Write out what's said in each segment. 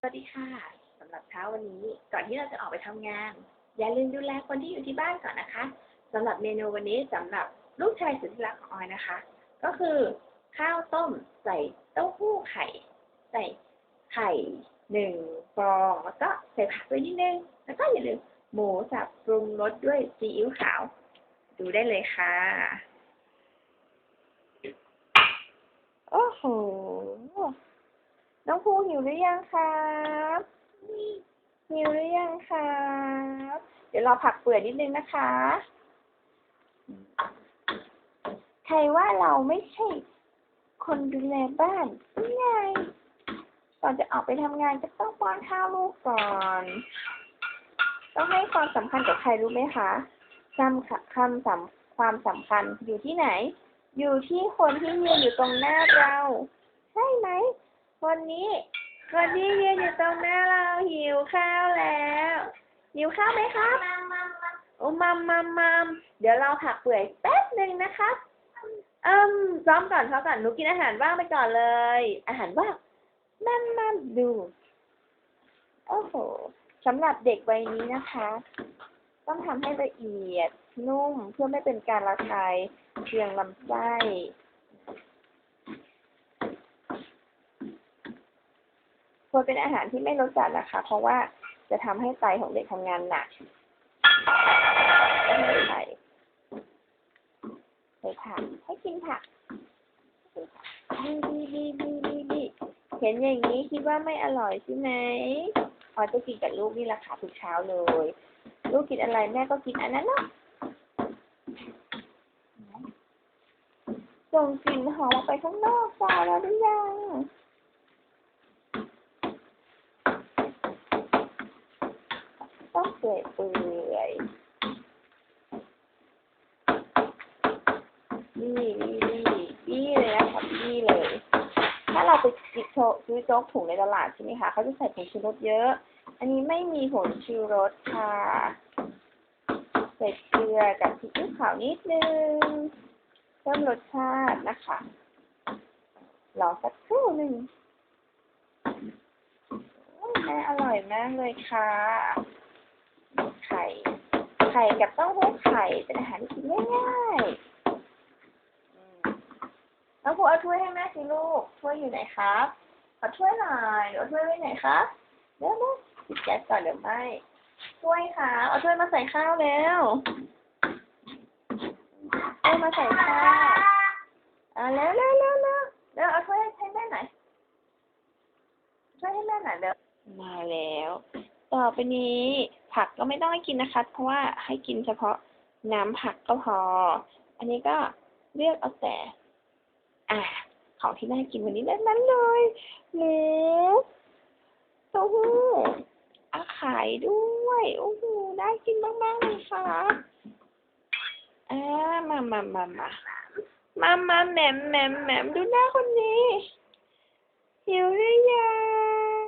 สวัสดีค่ะสำหรับเช้าวันนี้ก่อนที่เราจะออกไปทำงาน อย่าลืมดูแลคนที่อยู่ที่บ้านก่อนนะคะสำหรับเมนูวันนี้สำหรับลูกชายสุดที่รักของออยนะคะ ก็คือข้าวต้มใส่เต้าหู้ไข่ ใส่ไข่หนึ่งฟองแล้วก็ใส่ผักด้วยนิดนึงแล้วก็อย่าลืมหมูสับปรุงรสด้วยซีอิ๊วขาว ดูได้เลยค่ะ โอ้โห องภูหิวหรือยังครับหิวหรือยังครับเดี๋ยวเรอผักเปื่อยนิดนึงนะคะ ใครว่าเราไม่ใช่คนดูแลบ้านไงก่อนจะออกไปทำงานก็ต้องป้อนข้าวลูกก่อน ต้องให้ความสำคัญกับใครรู้ไหมคะคำค่ะคำสำความสำคัญอยู่ที่ไหน อยู่ที่คนที่ยืนอยู่ตรงหน้าเรา ใช่ไหม วันนี้ คนที่ยืนอยู่ตรงหน้าเราหิวข้าวแล้ว หิวข้าวไหมครับโอ้มัมมัมมัมเดี๋ยวเราผักเปื่อยแป๊บหนึ่งนะคะเอิ่มซ้อมก่อนซ้อมก่อนหนูกินอาหารว่างไปก่อนเลย อาหารว่างมัมมัมดูโอ้โหสำหรับเด็กวัยนี้นะคะ ต้องทำให้ละเอียดนุ่มเพื่อไม่เป็นการระคายเคืองลำไส้ ควรเป็นอาหารที่ไม่รสจัดนะคะ เพราะว่าจะทำให้ไตของเด็กทำงานหนักใส่ใส่ผักให้กินผักดีดีดีดีดีดีเห็นอย่างนี้คิดว่าไม่อร่อยใช่ไหมออจะกินกับลูกนี่แหละค่ะทุกเช้าเลย ลูกกินอะไรแม่ก็กินอันนั้นเนาะส่งกลิ่นหอมออกไปข้างนอกจาแล้วหรือยัง ต้องเปื่อยเปื่อยนี่นี่นี่นี่เลยนะคะนี่เลย ถ้าเราไปซื้อโชซื้อโจ๊กถุงในตลาดใช่ไหมคะเขาจะใส่ผงชูรสเยอะ อันนี้ไม่มีผงชูรสค่ะใส่เกลือกับพริกขี้ขาวนิดนึงเพิ่มรสชาตินะคะรอสักครู่หนึ่งแม่อร่อยมากเลยค่ะ ข่ไข่กับเต้าหู้ไข่เป็นอาหารที่กินง่ายๆอืมน้องภูเอาถ้วยให้แม่สิลูกถ้วยอยู่ไหนครับขอถ้วยหน่อยเอาถ้วยไว้ไหนครับเดี๋ยวนะปิดแก๊สก่อนเดี๋ยวไหมถ้วยค่ะเอาถ้วยมาใส่ข้าวแล้วถ้วยมาใส่ข้าวอ่าแล้วแล้วแล้วแล้วแล้วเอาถ้วยให้แม่หน่อยช่วยให้แม่หน่อยเดี๋ยวมาแล้ว ต่อไปนี้ผักก็ไม่ต้องให้กินนะคะ เพราะว่าให้กินเฉพาะน้ำผักก็พอ อันนี้ก็เลือกเอาแต่ อะของที่น่ากินวันนี้นั้นั้นเลยหมูเต้าหู้อาไข่ด้วยโอ้โหน่ากินมากๆเลยค่ะอ่ามามามามามามาแหมมแหมมแหมมดูหน้าคนนี้หิวหรือยัง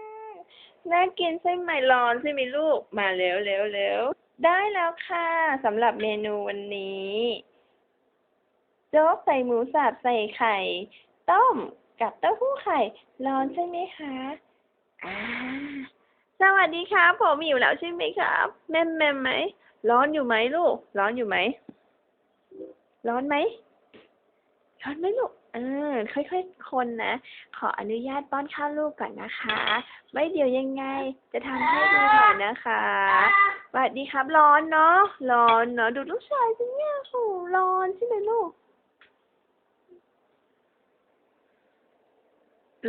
น่ากินใช่ไหมร้อนใช่ไหมลูก มาเร็วเร็วเร็วได้แล้วค่ะสำหรับเมนูวันนี้โจ๊กใส่หมูสับใส่ไข่ ต้มกับเต้าหู้ไข่ ร้อนใช่ไหมคะอ่าสวัสดีครับผมหิวแล้วใช่ไหมครับแม่แม่ไหมร้อนอยู่ไหมลูก ร้อนอยู่ไหมร้อนไหม ร้อนไหมลูกเออค่อยๆคนนะ ขออนุญาตป้อนข้าวลูกก่อนนะคะไว้เดี๋ยวยังไง จะทำให้ดูหน่อยนะคะสวัสดีครับ ร้อนเนาะ ร้อนเนาะ ดูลูกชายสิเนี่ยโหร้อนใช่ไหมลูก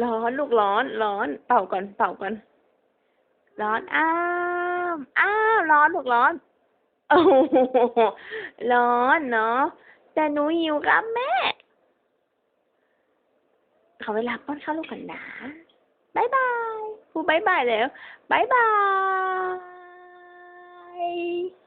ร้อนลูกร้อน ร้อน เป่าก่อน เป่าก่อน ร้อน อ้าว อ้าว ร้อนลูกร้อน โอ้ร้อนเนาะ แต่หนูหิวครับแม่ ขอเวลาป้อนข้าวลูกก่อนนะบายบายพูบายบายแล้วบายบาย